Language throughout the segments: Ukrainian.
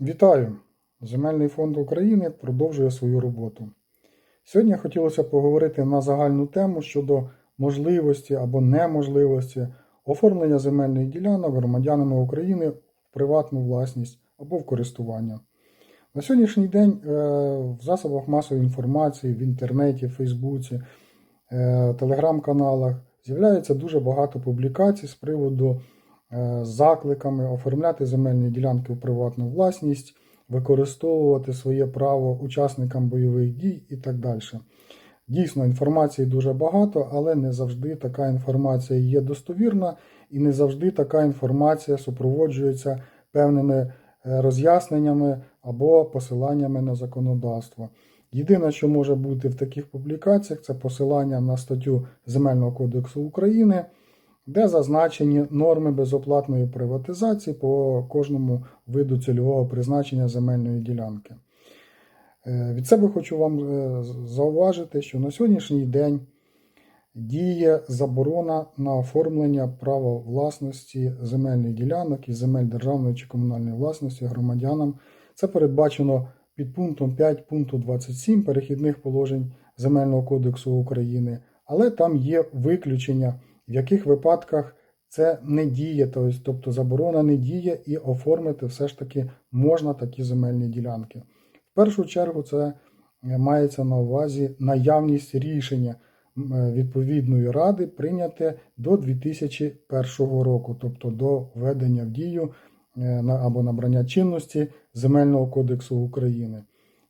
Вітаю! Земельний фонд України продовжує свою роботу. Сьогодні хотілося поговорити на загальну тему щодо можливості або неможливості оформлення земельних ділянок громадянами України в приватну власність або в користування. На сьогоднішній день е, в засобах масової інформації, в інтернеті, в Фейсбуці, телеграм-каналах з'являється дуже багато публікацій з приводу е, закликами оформляти земельні ділянки в приватну власність, використовувати своє право учасникам бойових дій і так далі. Дійсно, інформації дуже багато, але не завжди така інформація є достовірна, і не завжди така інформація супроводжується певними е, роз'ясненнями або посиланнями на законодавство. Єдине, що може бути в таких публікаціях, це посилання на статтю Земельного кодексу України, де зазначені норми безоплатної приватизації по кожному виду цільового призначення земельної ділянки. Е, Від себе хочу вам е, зауважити, що на сьогоднішній день діє заборона на оформлення права власності земельних ділянок і земель державної чи комунальної власності громадянам. Це передбачено під пунктом 5 пункту 27 перехідних положень Земельного кодексу України, але там є виключення, в яких випадках це не діє, тобто заборона не діє і оформити все ж таки можна такі земельні ділянки. В першу чергу це мається на увазі наявність рішення відповідної ради прийняте до 2001 року, тобто до введення в дію або набрання чинності Земельного кодексу України.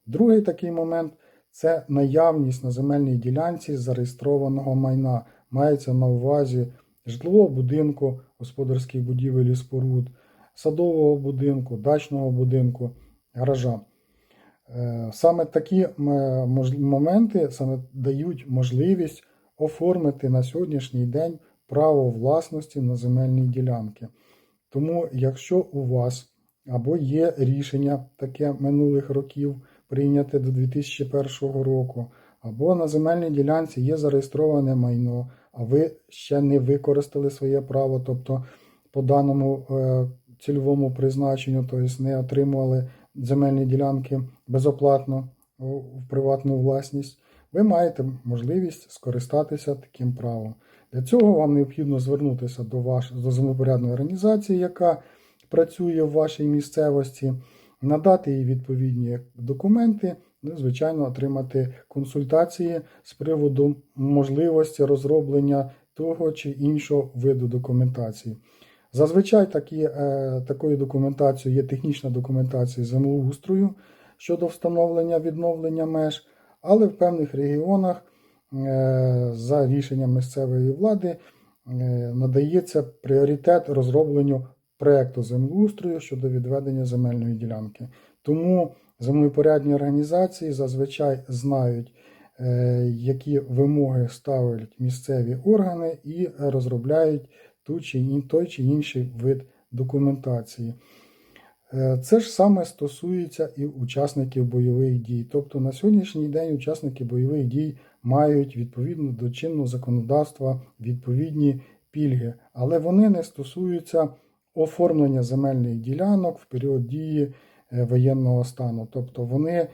Другий такий момент це наявність на земельній ділянці зареєстрованого майна. Мається на увазі житлового будинку, господарських будівель і споруд, садового будинку, дачного будинку, гаража. Саме такі моменти саме дають можливість оформити на сьогоднішній день право власності на земельні ділянки. Тому, якщо у вас або є рішення таке минулих років, прийняте до 2001 року, або на земельній ділянці є зареєстроване майно, а ви ще не використали своє право, тобто по даному е, цільовому призначенню, тобто не отримували земельні ділянки безоплатно в приватну власність, ви маєте можливість скористатися таким правом. Для цього вам необхідно звернутися до ваш, до землепорядної організації, яка працює в вашій місцевості, надати їй відповідні документи, ну, звичайно, отримати консультації з приводу можливості розроблення того чи іншого виду документації. Зазвичай такі, е, такою документацією є технічна документація землеустрою щодо встановлення відновлення меж, але в певних регіонах е, за рішенням місцевої влади е, надається пріоритет розробленню проєкту землеустрою щодо відведення земельної ділянки. Тому землепорядні організації зазвичай знають, які вимоги ставлять місцеві органи і розробляють ту чи той чи інший вид документації. Це ж саме стосується і учасників бойових дій. Тобто на сьогоднішній день учасники бойових дій мають відповідно до чинного законодавства відповідні пільги, але вони не стосуються оформлення земельних ділянок в період дії воєнного стану. Тобто вони,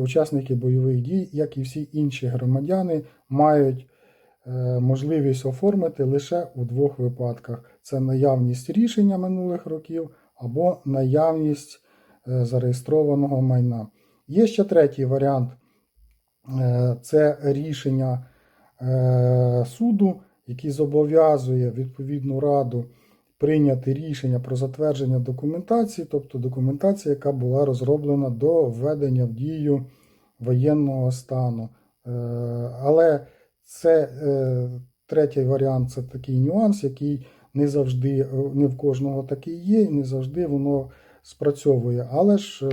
учасники бойових дій, як і всі інші громадяни, мають можливість оформити лише у двох випадках: це наявність рішення минулих років або наявність зареєстрованого майна. Є ще третій варіант це рішення суду, який зобов'язує відповідну раду прийняти рішення про затвердження документації, тобто документація, яка була розроблена до введення в дію воєнного стану. Але це третій варіант це такий нюанс, який не завжди, не в кожного такий є, і не завжди воно спрацьовує. Але ж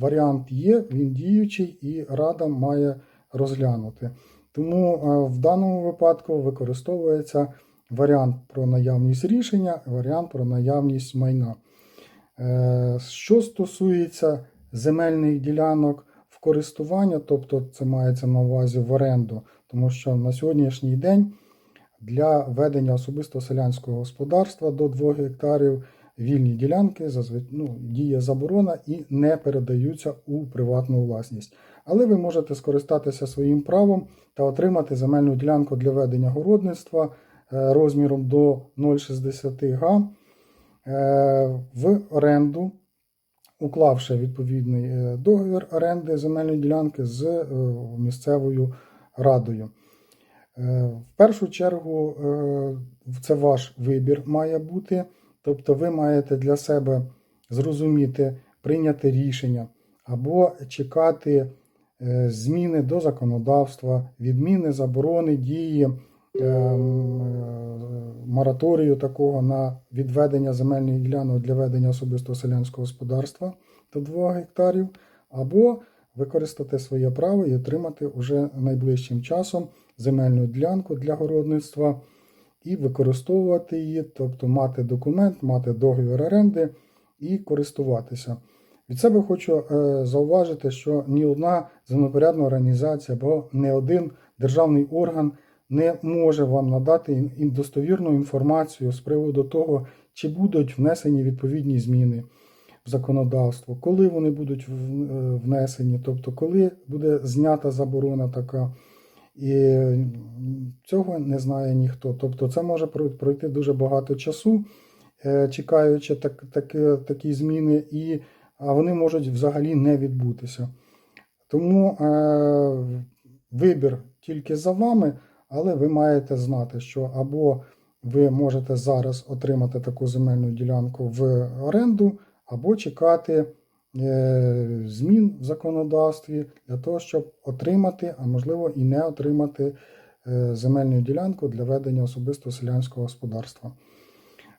варіант є, він діючий, і рада має розглянути. Тому в даному випадку використовується варіант про наявність рішення, варіант про наявність майна. Що стосується земельних ділянок в користування, тобто це мається на увазі в оренду, тому що на сьогоднішній день для ведення особисто селянського господарства до 2 гектарів вільні ділянки ну, діє заборона і не передаються у приватну власність. Але ви можете скористатися своїм правом та отримати земельну ділянку для ведення городництва е, розміром до 0,60 га е, в оренду, уклавши відповідний е, договір оренди земельної ділянки з е, місцевою радою. Е, В першу чергу е, це ваш вибір має бути. Тобто ви маєте для себе зрозуміти, прийняти рішення або чекати е, зміни до законодавства, відміни заборони дії е, е, мораторію такого на відведення земельних ділянок для ведення особистого селянського господарства до 2 гектарів, або використати своє право і отримати уже найближчим часом земельну ділянку для городництва і використовувати її, тобто мати документ, мати договір оренди і користуватися. Від себе хочу е, зауважити, що ні одна землепорядна організація або не один державний орган не може вам надати достовірну інформацію з приводу того, чи будуть внесені відповідні зміни в законодавство, коли вони будуть е, внесені, тобто коли буде знята заборона така. І цього не знає ніхто. Тобто це може пройти дуже багато часу, е, чекаючи так, такі, такі зміни, і, а вони можуть взагалі не відбутися. Тому е, вибір тільки за вами, але ви маєте знати, що або ви можете зараз отримати таку земельну ділянку в оренду, або чекати е, змін в законодавстві для того, щоб отримати, а можливо і не отримати е, земельну ділянку для ведення особисто селянського господарства.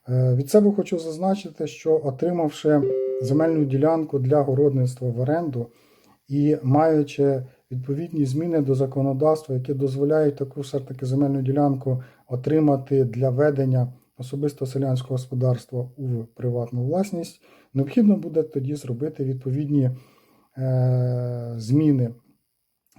Е, Від себе хочу зазначити, що отримавши земельну ділянку для городництва в оренду і маючи відповідні зміни до законодавства, які дозволяють таку все ж таки земельну ділянку отримати для ведення особисто селянського господарства у приватну власність, необхідно буде тоді зробити відповідні е, зміни,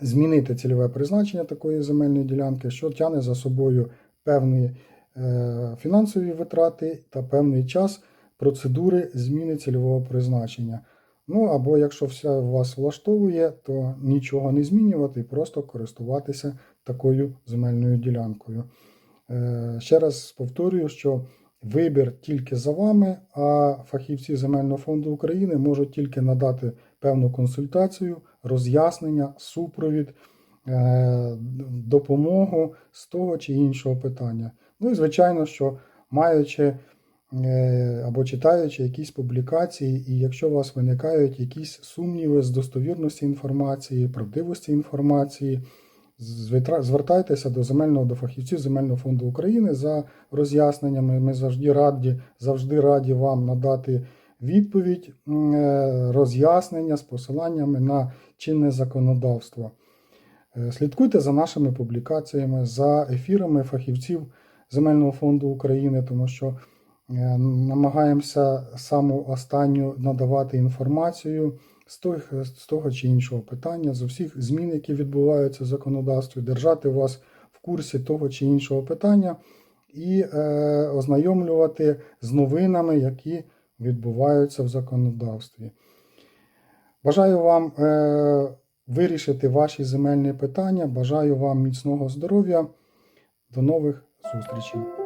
змінити цільове призначення такої земельної ділянки, що тягне за собою певні е, фінансові витрати та певний час процедури зміни цільового призначення. Ну або якщо все вас влаштовує, то нічого не змінювати просто користуватися такою земельною ділянкою. Е, Ще раз повторюю, що вибір тільки за вами, а фахівці Земельного фонду України можуть тільки надати певну консультацію, роз'яснення, супровід, е, допомогу з того чи іншого питання. Ну і звичайно, що маючи або читаючи якісь публікації, і якщо у вас виникають якісь сумніви з достовірності інформації, правдивості інформації, звертайтеся до земельного до фахівців Земельного фонду України за роз'ясненнями. Ми завжди раді, завжди раді вам надати відповідь, е, роз'яснення з посиланнями на чинне законодавство. Е, Слідкуйте за нашими публікаціями, за ефірами фахівців Земельного фонду України, тому що е, намагаємося саму останню надавати інформацію з того, з того чи іншого питання, з усіх змін, які відбуваються в законодавстві, держати вас в курсі того чи іншого питання і е, ознайомлювати з новинами, які відбуваються в законодавстві. Бажаю вам е, вирішити ваші земельні питання. Бажаю вам міцного здоров'я. До нових зустрічей.